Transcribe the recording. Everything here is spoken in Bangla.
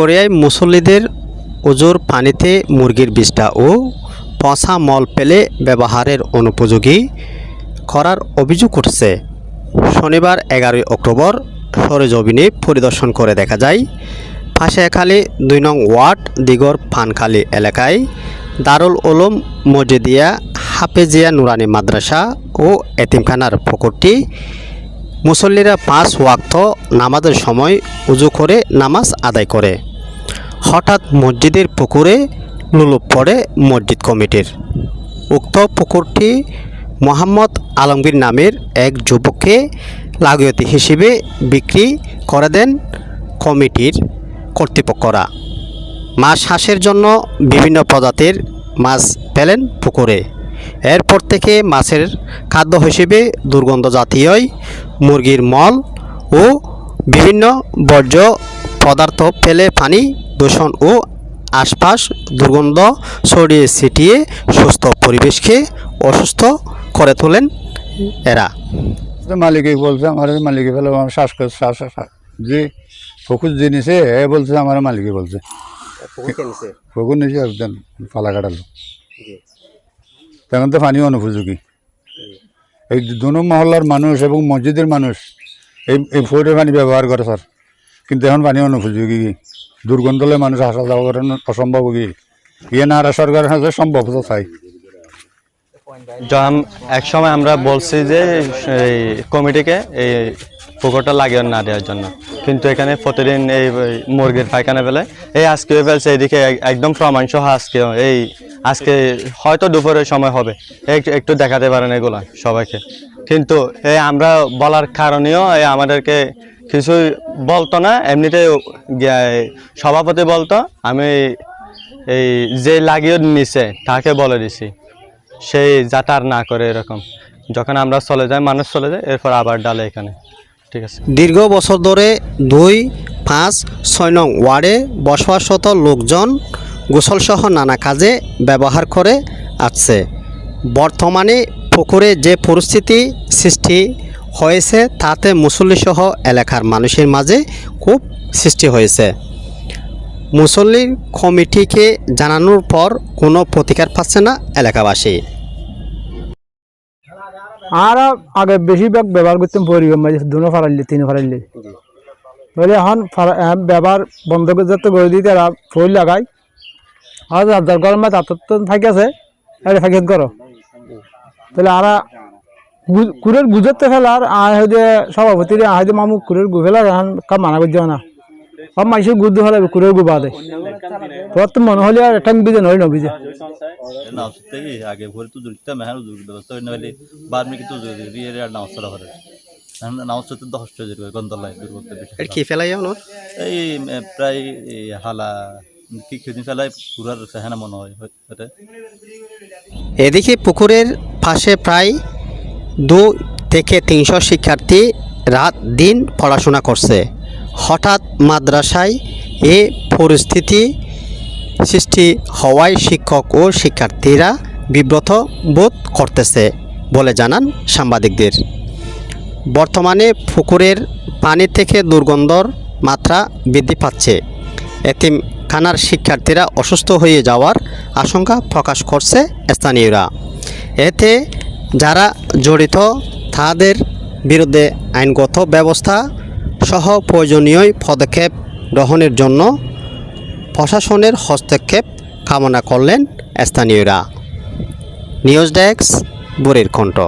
চকরিয়ায় মুসল্লিদের ওজোর পানিতে মুরগির বিষ্ঠা ও পচা মল পেলে ব্যবহারের অনুপযোগী করার অভিযোগ উঠছে। শনিবার এগারোই অক্টোবর সরেজমিনে পরিদর্শন করে দেখা যায় ফাঁসিয়াখালী দুই নং ওয়ার্ড দিগর পানখালী এলাকায় দারুল উলুম মজিদিয়া, হাফেজিয়া নুরানি মাদ্রাসা ও এতিমখানার পুকুরটি মুসল্লিরা পাঁচ ওয়াক্ত নামাজের সময় উজু করে নামাজ আদায় করে। হঠাৎ মসজিদের পুকুরে লুলুপ পড়ে মসজিদ কমিটির। উক্ত পুকুরটি মোহাম্মদ আলমগীর নামের এক যুবককে লাগতি হিসেবে বিক্রি করে দেন কমিটির কর্তৃপক্ষরা। মাছ হাঁসের জন্য বিভিন্ন প্রজাতির মাছ পেলেন পুকুরে। এরপর থেকে মাছের খাদ্য হিসেবে দুর্গন্ধ জাতীয় মুরগির মল ও বিভিন্ন বর্জ্য পদার্থ ফেলে পানি দূষণ ও আশপাশ দুর্গন্ধ ছড়িয়ে ছিটিয়ে সুস্থ পরিবেশকে অসুস্থ করে তোলেন এরা। তো মালিকই বলছে আমার মালিকে ফেলে আমার শ্বাস করে শ্বাস যে ফকুর জিনিসে এ বলছে আমার মালিকই বলছে। ফকুর নিচে একদম ফালা কাটালো তখন তো পানি অনুপযোগী। এই দুনো মহল্লার মানুষ এবং মসজিদের মানুষ এই এই ফোরের পানি ব্যবহার করে স্যার। কিন্তু এখন পানি অনুপযোগী। দুর্গন্ধলে মানুষ আসা যাওয়া করেন, অসম্ভব কি? ইয়ে না, আর সরকারের সম্ভব তো যখন এক সময় আমরা বলছি যে, এই কমিটিকে এই পুকুরটা লাগিয়ে না দেওয়ার জন্য। কিন্তু এখানে প্রতিদিন এই মুরগির পায়খানা ফেলে এই আজকে ফেলছে এক- একদম প্রমাণ সহ আজকে, এই আজকে হয়তো দুপুরের সময় হবে। একটু একটু দেখাতে পারেন এগুলা সবাইকে। কিন্তু এই আমরা বলার কারণেও এই আমাদেরকে কিছুই বলতো না এমনিতে সভাপতি বলতো, আমি এই যে লাগিয়ে নিছে, তাকে বলে দিছি। সেই যাতার না করে এরকম। যখন আমরা চলে যাই, মানুষ চলে যায়, এরপর আবার ডালে এখানে। ঠিক আছে। দীর্ঘ বছর ধরে দুই, পাঁচ, ছয় নং ওয়ার্ডে বসবাসরত লোকজন গোসলসহ নানা কাজে ব্যবহার করে আসছে। বর্তমানে পুকুরে যে পরিস্থিতি সৃষ্টি হয়েছে, তাতে মুসল্লিসহ এলাকার মানুষের মাঝে খুব সৃষ্টি হয়েছে। মুসল্লির কমিটিকে জানানোর পর কোনো প্রতিকার পাচ্ছে না এলাকাবাসী। আর আগে বেশিরভাগ ব্যবহার করতাম পরিগম মাঝে, দুনো ফারাইলে তিন ফারাইলে বলে এখন ব্যবহার বন্ধ করে যাতে করে দিতে এরা ফুল লাগাই আর যার গরমে তাতে তো থাকি আছে এটা থাকি করো। তাহলে আর কুরের গুজরতে ফেলার আর হয়তো সভাপতির হয়তো মামু কুরের গু ফেলার এখন কাম মানা করছে না। সব মানুষের গুদ ফেলাবে কুরের গু বাদে। তোর তো মনে হলে আর একটা বিজে নয় নবিজে আগে ভরে তো ব্যবস্থা হয় আর নাও চলা করে দশ গন্ধলাই এটা কি ফেলাই এই এ, প্রায় এই হালা কি খেদিন ফেলাই পুরার সেহানা মনে হয় এদিকে পুকুরের পাশে প্রায় দু থেকে তিনশো শিক্ষার্থী রাত দিন পড়াশোনা করছে। হঠাৎ মাদ্রাসায় এ পরিস্থিতি সৃষ্টি হওয়ায় শিক্ষক ও শিক্ষার্থীরা বিব্রত বোধ করতেছে বলে জানান সাংবাদিকদের। বর্তমানে পুকুরের পানি থেকে দুর্গন্ধর মাত্রা বৃদ্ধি পাচ্ছে। এতিমখানার শিক্ষার্থীরা অসুস্থ হয়ে যাওয়ার আশঙ্কা প্রকাশ করছে স্থানীয়রা। এতে যারা জড়িত তাদের বিরুদ্ধে আইনগত ব্যবস্থা সহ প্রয়োজনীয় পদক্ষেপ গ্রহণের জন্য প্রশাসনের হস্তক্ষেপ কামনা করলেন স্থানীয়রা। নিউজ ডেস্ক, বুড়ির কণ্ঠ।